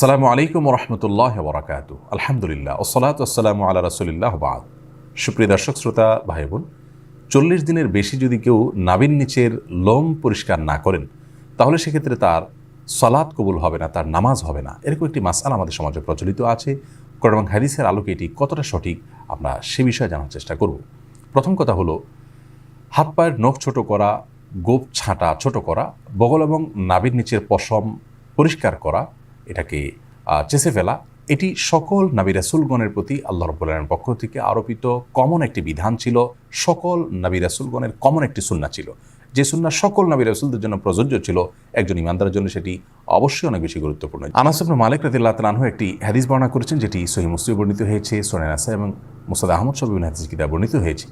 আসসালামু আলাইকুম রহমতুল্লাহ বরাকাতু। আলহামদুলিল্লাহ ওসলাত আসসালামু আল্লাহ রসুলিল্লাহ বাদ। সুপ্রিয় দর্শক, শ্রোতা ভাই বোন চল্লিশ দিনের বেশি যদি কেউ নাবিন নিচের লোম পরিষ্কার না করেন, তাহলে সেক্ষেত্রে তার সলাৎ কবুল হবে না, তার নামাজ হবে না। এরকম একটি মাসাল আমাদের সমাজে প্রচলিত আছে। কোরআন এবং হাদিসের আলোকে এটি কতটা সঠিক, আমরা সে বিষয়ে জানার চেষ্টা করব। প্রথম কথা হলো, হাত পায়ের নখ ছোট করা, গোপ ছাঁটা ছোট করা, বগল এবং নাবির নিচের পশম পরিষ্কার করা এটাকে চেষে ফেলা। এটি সকল নাবি রাসুলগণের প্রতি আল্লাহ রব্বুল্লাহের পক্ষ থেকে আরোপিত কমন একটি বিধান ছিল, সকল নাবি রাসুলগণের কমন একটি সুন্না ছিল। যে সুন্না সকল নাবি রাসুলদের জন্য প্রযোজ্য ছিল, একজন ইমানদারের জন্য সেটি অবশ্যই অনেক বেশি গুরুত্বপূর্ণ। আনাস ইবনে মালিক রাদিল্লাহ তালানহু একটি হাদিস বর্ণনা করেছেন, যেটি সহি মুসলিম বর্ণিত হয়েছে সোনেন আসা এবং মুসাদ আহমদ সব বিভিন্ন হাদিস কিতাব বর্ণিত হয়েছে।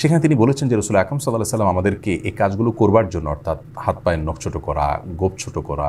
সেখানে তিনি বলেছেন যে রসুল আকরম সাল্লাহ সাল্লাম আমাদেরকে এই কাজগুলো করবার জন্য, অর্থাৎ হাত পায়ের নখ ছোটো করা, গোপ ছোটো করা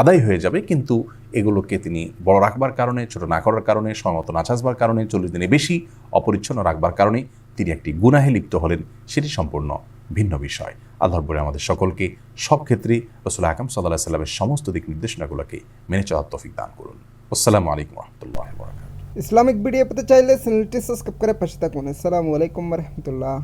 আদায় হয়ে যাবে, কিন্তু এগুলোকে তিনি বড় রাখবার কারণে, ছোট না করার কারণে সময়মতো না চাষবার কারণে, চল্লিশ দিনে বেশি অপরিচ্ছন্ন রাখবার কারণে তিনি একটি গুনাহে লিপ্ত হলেন, সেটি সম্পূর্ণ ভিন্ন বিষয়। আল্লাহর বলে আমাদের সকলকে সব ক্ষেত্রেই রসুল আকাম সাল্লাহ সাল্লামের সমস্ত দিক নির্দেশনাগুলোকে মেনে চলার তফিক দান করুন। আসসালামু আলাইকুম রহমতুল্লাহ ইসলামিক ভিডিও পেতে চাইলে চ্যানেলটি সাবস্ক্রাইব করে পাশে থাকুন। আসসালামু আলাইকুম রহমতুল্লাহ।